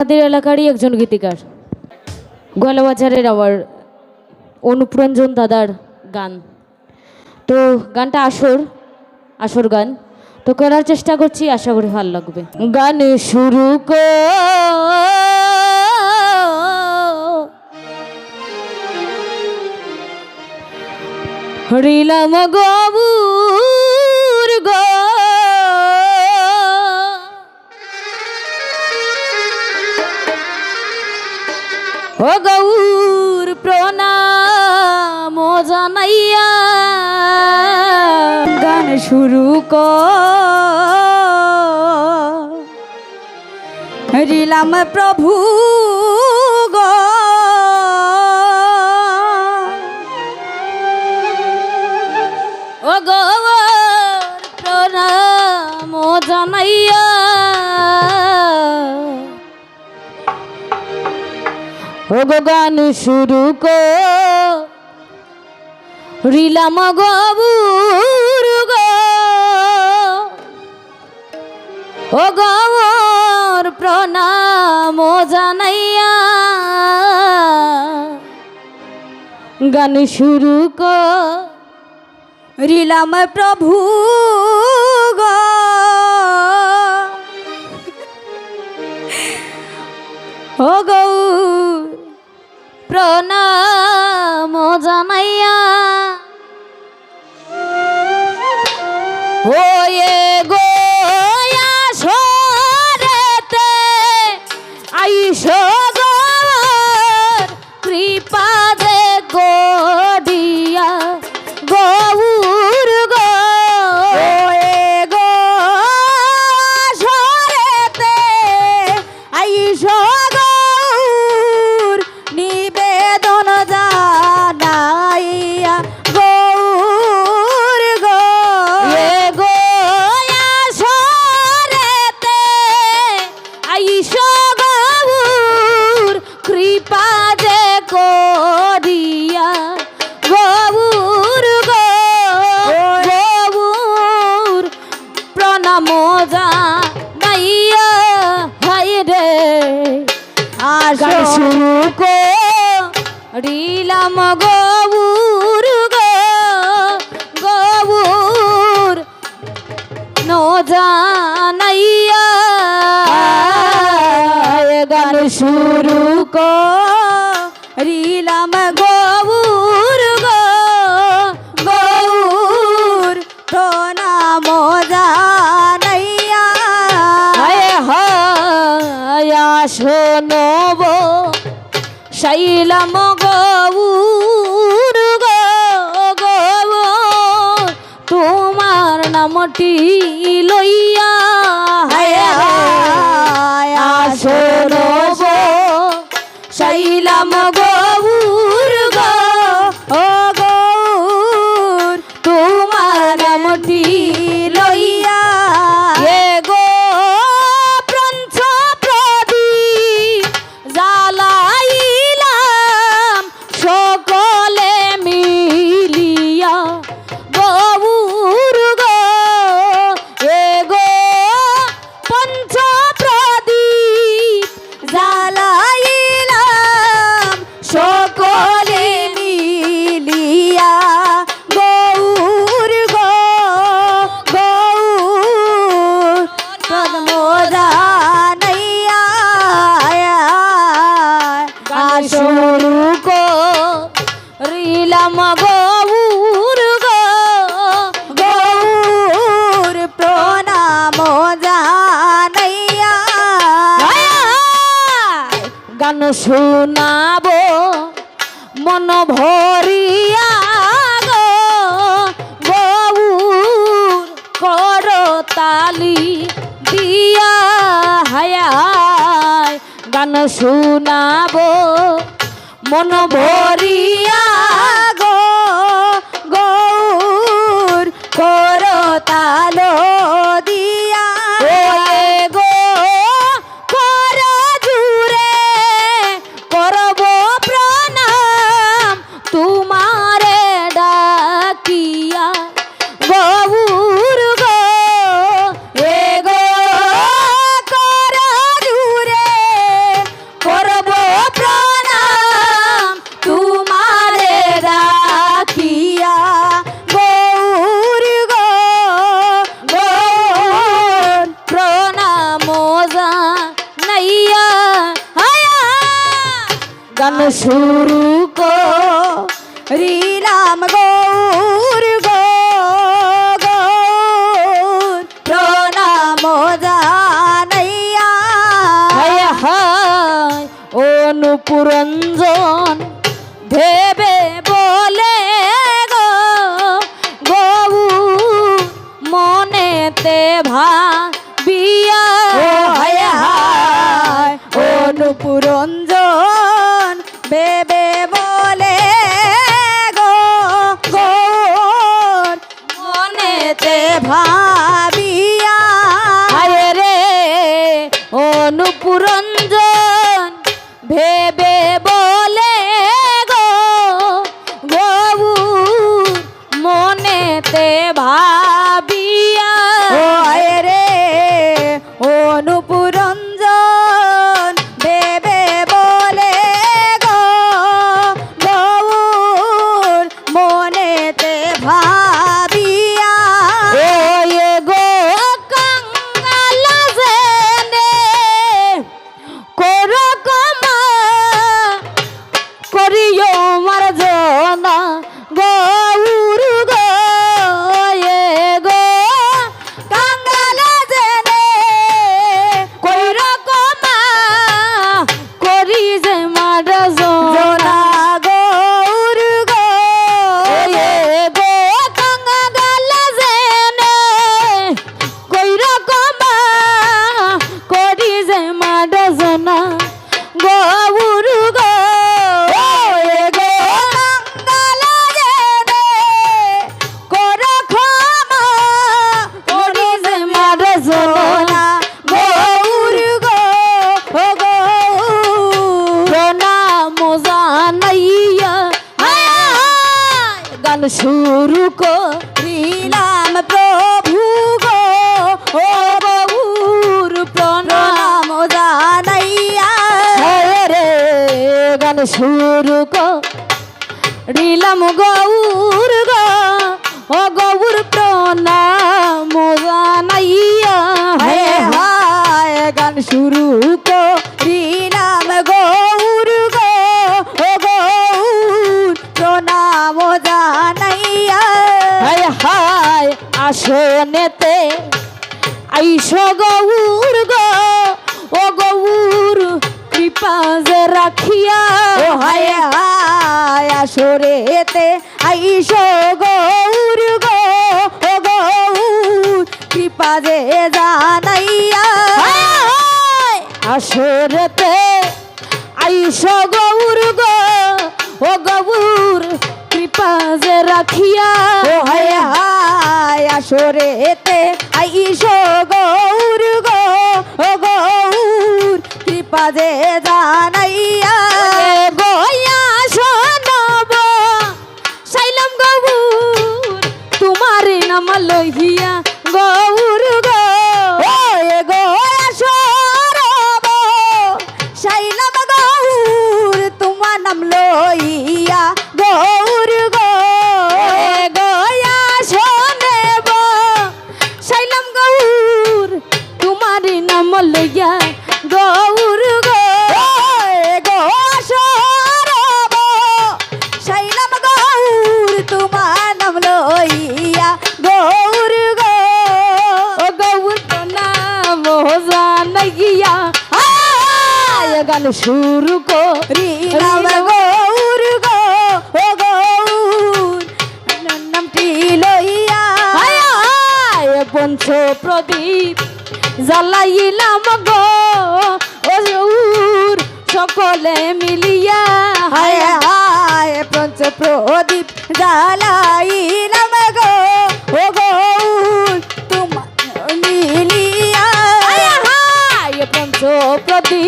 আমাদের এলাকারই একজন গীতিকার। গোয়ালাবাজারের আমার অনুপ্রঞ্জন দাদার গান। তো গানটা আসর আসর গান। তো করার চেষ্টা করছি, আশা করি ভালো লাগবে। গান শুরু হরিলাম গবুর ও গৌর প্রণাম জানাইয়া গান শুরু করিলাম প্রভু গো। ও গৌর প্রণাম জানাইয়া ও গো গান শুরু করিলাম গবুর গো ও গবর প্রণাম জানাইয়া। গান শুরু করিলাম প্রভু গো। ও গৌর প্রণাম জানাইয়া ওয়ে করিয়া গৌর গৌর প্রণাম জানাইয়া হাই রে গান শুরু করিলাম গৌর গৌর ন জানাইয়া। গান শুরু করিলাম শৈলম গৌর তোমার নামটি লইয়া শুরু করিলাম গৌর গৌর প্রণাম জানাইয়া। গান শোনাবো মন ভরিয়া গৌর কর গান শুনাব মন ভরিয়া গো গৌর কর করিলাম গৌর গৌর প্রণাম জানাইয়া হায় অনুপুরঞ্জন ভেবে বলে গো মনেতে ভাবিয়া অনুপুরঞ্জন করিলাম গৌর গো, ও গৌর প্রণাম জানাইয়া। হায়, গান শুরু করিলাম গৌর গো, ও গৌর প্রণাম হায় হায়, আসনেতে আইস গৌর গো, ও গৌর যে রাখিয়া ও হায়। হায় আসরেতে আইস গৌর গো ও গৌর কৃপা যে জানাইয়া আসরেতে আইস গৌর গো ও গৌর কৃপা যে রাখিয়া ও হায়। হায় আসরেতে আইস গৌর গো কৃপা জানাইয়া এ শোনব। সাইলাম গৌর, তোমার নাম লহিয়া গৌর গো। গো আসরব শাইলাম গৌর, তোমার নাম লইয়া গৌর গো। গয়া শোনেব। সাইলাম গৌর, তোমার নাম লইয়া শুরু করিলাম গৌর গো ও গৌর নামটি লইয়া পঞ্চ প্রদীপ জ্বালাইলাম গো ও উর। সকলে মিলিয়া হায় হায় পঞ্চ প্রদীপ জ্বালাইলাম গো ও গৌর তোমার মিলিয়া হায় পঞ্চ প্রদীপ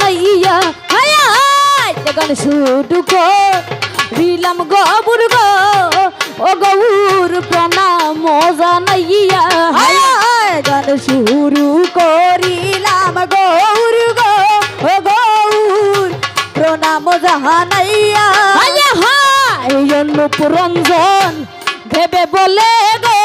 বানাইয়া হায়াই গান শুধু দিলাম গবুর গো ও গৌর প্রণাম জানাইয়া হায়াই গান শুরু করিলাম গৌর গো ও গৌর প্রণাম জানাইয়া হায় হায় অন্নপুরঞ্জন ভেবে বলে গো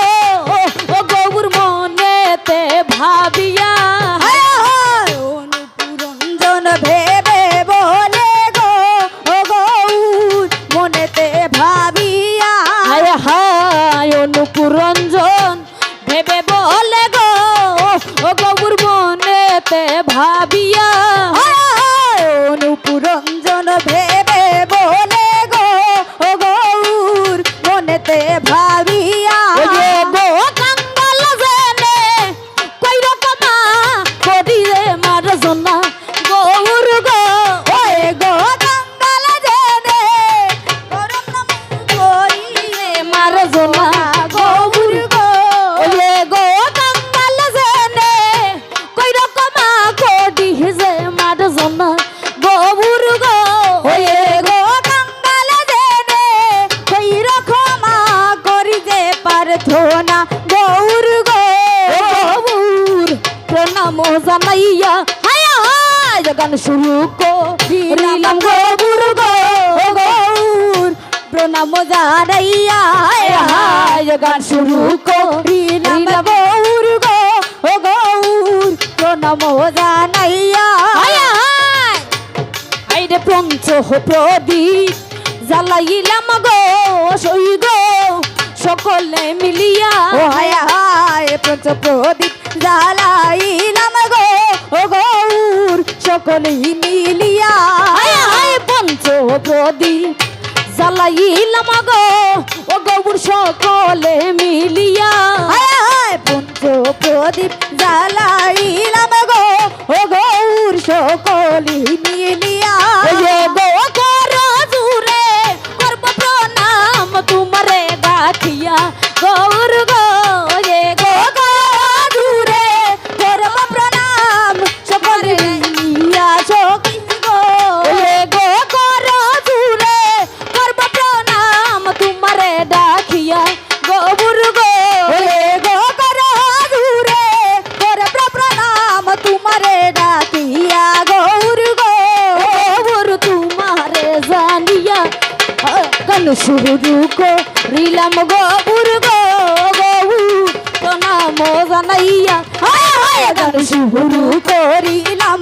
পারথো না গৌর গৌর। প্রণাম জানাইয়া হায় গান শুরু করিলাম গৌর গৌর প্রণাম জানাইয়া হায় গান শুরু করিলাম গৌর গৌর। প্রণাম জানাইয়া হায় আইরে পঞ্চ প্রদীপ জ্বালাইলাম গো সই গো। সকলে মিলিয়া ও হায় হায় পঞ্চ প্রদীপ জ্বালাইলাম গো ও গৌর সকলেই মিলিয়া। হায় হায় পঞ্চ প্রদীপ জ্বালাইলাম গো ও গৌর সকলে মিলিয়া। হায় হায় পঞ্চ প্রদীপ জ্বালাইলাম গো ও গৌর সকলেই শুরু করিলাম গৌর গো গৌর প্রণাম জানাইয়া গান শুরু করিলাম